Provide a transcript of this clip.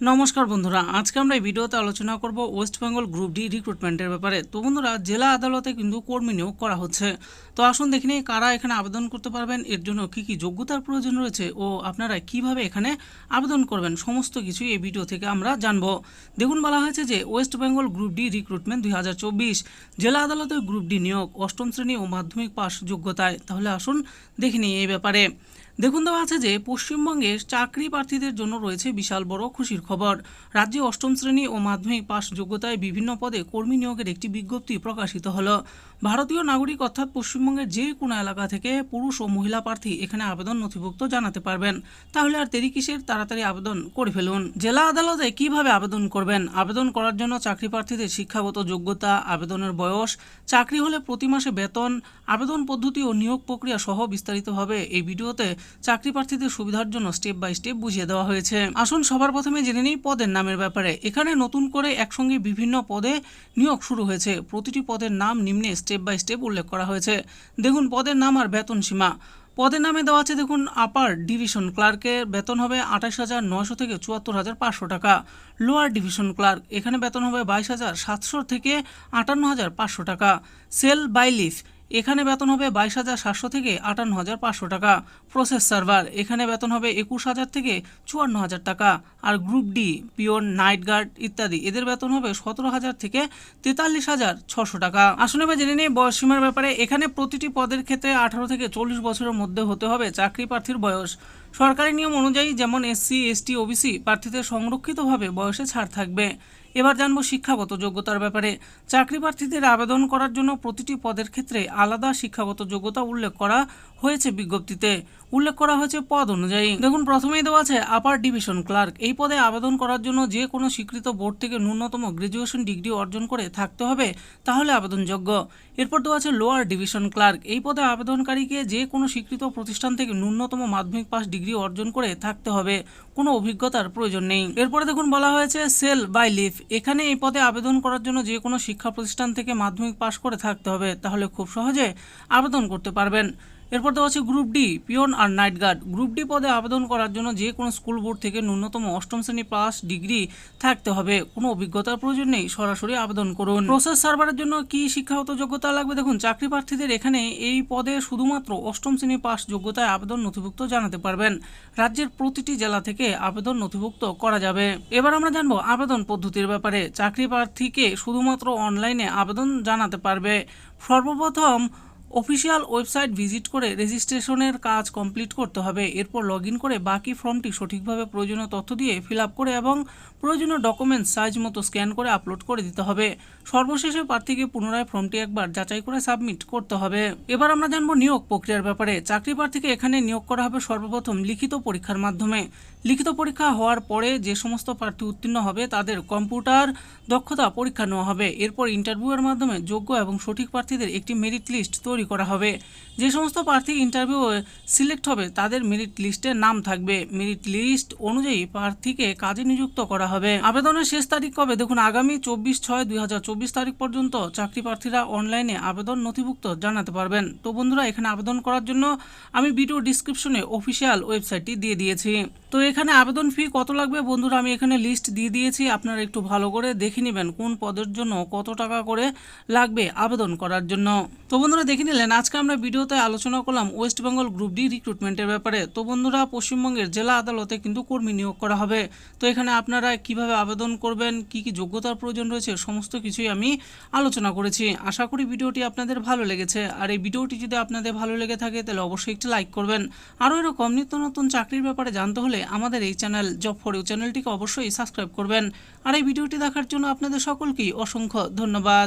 নমস্কার বন্ধুরা, আজকে আমরা এই ভিডিওতে আলোচনা করব ওয়েস্ট বেঙ্গল গ্রুপ ডি রিক্রুটমেন্টের ব্যাপারে। তো বন্ধুরা, জেলা আদালতে কিন্তু কর্মী নিয়োগ করা হচ্ছে। তো আসুন দেখে নিই কারা এখানে আবেদন করতে পারবেন, এর জন্য কি কি যোগ্যতার প্রয়োজন রয়েছে ও আপনারা কীভাবে এখানে আবেদন করবেন, সমস্ত কিছু এই ভিডিও থেকে আমরা জানব। দেখুন, বলা হয়েছে যে West Bengal group D recruitment দুই হাজার চব্বিশ, জেলা আদালতে গ্রুপ ডি নিয়োগ অষ্টম শ্রেণি ও মাধ্যমিক পাস যোগ্যতায়। তাহলে আসুন দেখে নিই এই ব্যাপারে। দেখুন, দেওয়া আছে যে পশ্চিমবঙ্গের চাকরি প্রার্থীদের জন্য রয়েছে বিশাল বড় খুশির খবর। রাজ্যে অষ্টম শ্রেণি ও মাধ্যমিক পাস যোগ্যতায় বিভিন্ন পদে কর্মী নিয়োগের একটি বিজ্ঞপ্তি প্রকাশিত হল। ভারতীয় নাগরিক অর্থাৎ পশ্চিমবঙ্গের যে কোনো এলাকা থেকে পুরুষ ও মহিলা প্রার্থী এখানে আবেদন নথিভুক্ত জানাতে পারবেন। তাহলে আর দেরি কিসের? তাড়াতাড়ি আবেদন করে ফেলুন। জেলা আদালতে কীভাবে আবেদন করবেন? আবেদন করার জন্য চাকরি প্রার্থীদের শিক্ষাগত যোগ্যতা, আবেদনের বয়স, চাকরি হলে প্রতি মাসে বেতন, আবেদন পদ্ধতি ও নিয়োগ প্রক্রিয়া সহ বিস্তারিতভাবে এই ভিডিওতে চাকরি প্রার্থীদের সুবিধার জন্য স্টেপ বাই স্টেপ বুঝিয়ে দেওয়া হয়েছে। আসুন সবার প্রথমে জেনে নিই পদের নামের ব্যাপারে। এখানে নতুন করে একসঙ্গে বিভিন্ন পদে নিয়োগ শুরু হয়েছে। প্রতিটি পদের নাম নিম্নে স্টেপ বাই স্টেপ উল্লেখ করা হয়েছে। দেখুন, পদের নাম আর বেতন সীমা। পদের নামে দেওয়া আছে, দেখুন আপার ডিভিশন ক্লার্কের বেতন হবে আঠাশ হাজার নয়শো থেকে চুয়াত্তর হাজার পাঁচশো টাকা। লোয়ার ডিভিশন ক্লার্ক এখানে বেতন হবে বাইশ হাজার সাতশো থেকে আটান্ন হাজার পাঁচশো টাকা। সেল বাইলিফ এখানে বেতন হবে বাইশ হাজার সাতশো থেকে আটান্ন হাজার পাঁচশো টাকা। প্রসেস সার্ভার এখানে বেতন হবে একুশ হাজার থেকে চুয়ান্ন হাজার টাকা। আর group D peon night guard ইত্যাদি, এদের বেতন হবে সতেরো হাজার থেকে তেতাল্লিশ হাজার ছশো টাকা। আসলে এবার জেনে নিই বয়স সীমার ব্যাপারে এখানে প্রতিটি পদের ক্ষেত্রে আঠারো থেকে চল্লিশ বছরের মধ্যে হতে হবে চাকরি প্রার্থীর বয়স। সরকারি নিয়ম অনুযায়ী যেমন এসসি, এসটি, ওবিসি প্রার্থীদের সংরক্ষিতভাবে বয়সে ছাড় থাকবে। এবার জানব শিক্ষাগত যোগ্যতার ব্যাপারে। চাকরি প্রার্থীদের আবেদন করার জন্য প্রতিটি পদের ক্ষেত্রে আলাদা শিক্ষাগত যোগ্যতা উল্লেখ করা হয়েছে বিজ্ঞপ্তিতে। উল্লেখ করা হয়েছে পদ অনুযায়ী। দেখুন, প্রথমেই দেওয়া আছে, আপার ডিভিশন ক্লার্ক। এই পদে আবেদন করার জন্য যে কোনো স্বীকৃত বোর্ড থেকে ন্যূনতম গ্রাজুয়েশন ডিগ্রি অর্জন করে থাকতে হবে, তাহলে আবেদনযোগ্য। এরপর দেওয়া আছে, লোয়ার ডিভিশন ক্লার্ক। এই পদে আবেদনকারীকে যে কোনো স্বীকৃত প্রতিষ্ঠান থেকে ন্যূনতম মাধ্যমিক পাস ডিগ্রি অর্জন করে থাকতে হবে, কোনো অভিজ্ঞতার প্রয়োজন নেই। এরপরে দেখুন, বলা হয়েছে, সেল বাই লিফ এখানে এই পদে আবেদন করার জন্য যে কোনো শিক্ষা প্রতিষ্ঠান থেকে মাধ্যমিক পাশ করে থাকতে হবে, তাহলে খুব সহজে আবেদন করতে পারবেন। এরপর দেওয়া আছে গ্রুপ ডি পিওন আর নাইট গার্ড গ্রুপ ডি পদে আবেদন করার জন্য যে কোনো স্কুল বোর্ড থেকে ন্যূনতম অষ্টম শ্রেণি পাস ডিগ্রি থাকতে হবে। কোনো অভিজ্ঞতার প্রয়োজন নেই, সরাসরি আবেদন করুন। প্রসেস সার্ভারের জন্য কি শিক্ষাগত যোগ্যতা লাগবে দেখুন, চাকরি প্রার্থীদের এখানে এই পদে শুধুমাত্র অষ্টম শ্রেণি পাস যোগ্যতায় আবেদন নথিভুক্ত জানাতে পারবেন। রাজ্যের প্রতিটি জেলা থেকে আবেদন নথিভুক্ত করা যাবে। এবার আমরা জানব আবেদন পদ্ধতির ব্যাপারে। চাকরি প্রার্থীকে শুধুমাত্র অনলাইনে আবেদন জানাতে পারবে। সর্বপ্রথম অফিসিয়াল ওয়েবসাইট ভিজিট করে রেজিস্ট্রেশনের কাজ কমপ্লিট করতে হবে। এরপর লগ করে বাকি ফর্মটি সঠিকভাবে প্রয়োজনীয় তথ্য দিয়ে ফিল করে এবং প্রয়োজনীয় ডকুমেন্টস সাইজ মতো স্ক্যান করে আপলোড করে দিতে হবে। সর্বশেষে প্রার্থীকে পুনরায় ফর্মটি একবার যাচাই করে সাবমিট করতে হবে। এবার আমরা জানব নিয়োগ প্রক্রিয়ার ব্যাপারে। চাকরি প্রার্থীকে এখানে নিয়োগ করা হবে সর্বপ্রথম লিখিত পরীক্ষার মাধ্যমে। লিখিত পরীক্ষা হওয়ার পরে যে সমস্ত প্রার্থী উত্তীর্ণ হবে তাদের কম্পিউটার দক্ষতা পরীক্ষা নেওয়া হবে। এরপর ইন্টারভিউয়ের মাধ্যমে যোগ্য এবং সঠিক প্রার্থীদের একটি মেরিট লিস্ট তৈরি করা হবে। যে সমস্ত প্রার্থী ইন্টারভিউ সিলেক্ট হবে, তাদের মেরিট লিস্টে নাম থাকবে। মেরিট লিস্ট অনুযায়ী প্রার্থীকে কাজে নিযুক্ত করা হবে। আবেদনের শেষ তারিখ কবে? দেখুন, আগামী চব্বিশ ছয় দুই তারিখ পর্যন্ত চাকরি প্রার্থীরা অনলাইনে আবেদন নথিভুক্ত জানাতে পারবেন। তো বন্ধুরা, এখানে আবেদন করার জন্য আমি ভিডিও ডিসক্রিপশনে অফিসিয়াল ওয়েবসাইটটি দিয়ে দিয়েছি। তো এখানে আবেদন ফি কত লাগবে? বন্ধুরা, আমি এখানে লিস্ট দিয়ে দিয়েছি। আপনারা একটু ভালো করে দেখে নেবেন কোন পদের জন্য কত টাকা করে লাগবে আবেদন করার জন্য। তো বন্ধুরা নিলেন। আজকে আমরা ভিডিওতে আলোচনা করলাম ওয়েস্ট বেঙ্গল গ্রুপ ডি রিক্রুটমেন্টের ব্যাপারে। তো বন্ধুরা, পশ্চিমবঙ্গের জেলা আদালতে কিন্তু কর্মী নিয়োগ করা হবে। তো এখানে আপনারা কীভাবে আবেদন করবেন, কি কি যোগ্যতার প্রয়োজন রয়েছে, সমস্ত কিছুই আমি আলোচনা করেছি। আশা করি ভিডিওটি আপনাদের ভালো লেগেছে। আর এই ভিডিওটি যদি আপনাদের ভালো লেগে থাকে, তাহলে অবশ্যই একটি লাইক করবেন। আরও এরকম নিত্য নতুন চাকরির ব্যাপারে জানতে হলে আমাদের এই চ্যানেল জব ফর ইউ চ্যানেলটিকে অবশ্যই সাবস্ক্রাইব করবেন। আর এই ভিডিওটি দেখার জন্য আপনাদের সকলকেই অসংখ্য ধন্যবাদ।